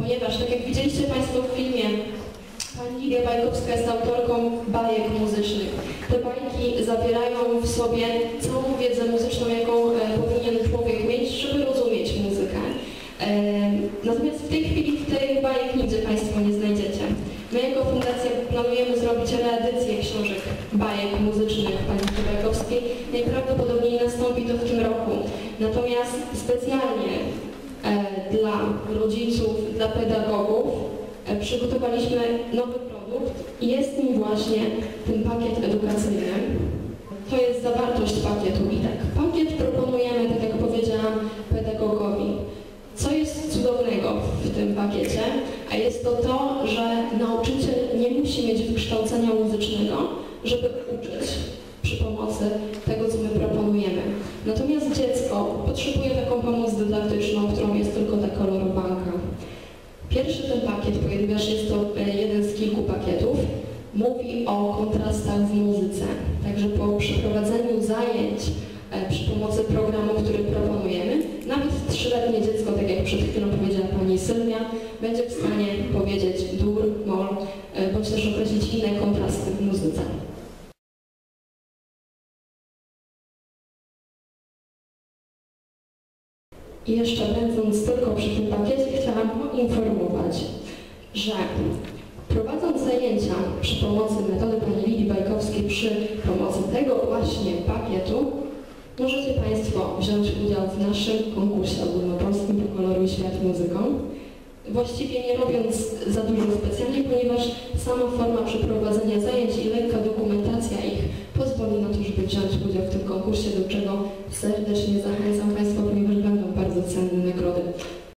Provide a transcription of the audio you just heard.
ponieważ tak jak widzieliście Państwo w filmie, Pani Lidia Bajkowska jest autorką bajek muzycznych. Te bajki zawierają w sobie całą wiedzę muzyczną, jaką e, powinien człowiek mieć, żeby rozumieć muzykę. E, natomiast w tej chwili tych bajek nigdzie Państwo nie znajdziecie. My jako fundacja planujemy zrobić reedycję książek bajek muzycznych Pani Lidii Bajkowskiej. Najprawdopodobniej nastąpi to w tym roku. Natomiast specjalnie dla rodziców, dla pedagogów e, przygotowaliśmy nowy produkt i jest nim właśnie ten pakiet edukacyjny. To jest zawartość pakietu i tak. Pakiet proponujemy, tak jak powiedziałam, pedagogowi. Co jest cudownego w tym pakiecie? A jest to to, że nauczyciel nie musi mieć wykształcenia muzycznego, żeby uczyć przy pomocy tego, co my proponujemy. Natomiast dziecko potrzebuje Pierwszy ten pakiet, ponieważ jest to e, jeden z kilku pakietów, mówi o kontrastach w muzyce. Także po przeprowadzeniu zajęć e, przy pomocy programu, który proponujemy, nawet trzyletnie dziecko, tak jak przed chwilą powiedziała Pani Sylwia, będzie w stanie powiedzieć dur, I jeszcze będąc tylko przy tym pakiecie, chciałam poinformować, że prowadząc zajęcia przy pomocy metody Pani Lidii Bajkowskiej, przy pomocy tego właśnie pakietu, możecie Państwo wziąć udział w naszym konkursie ogólnopolskim Pokoloruj Świat Muzyką. Właściwie nie robiąc za dużo specjalnie, ponieważ sama forma przeprowadzenia zajęć i lekka dokumentacja ich pozwoli na to, żeby wziąć udział w tym konkursie, do czego serdecznie zachęcam. национальной нагороди.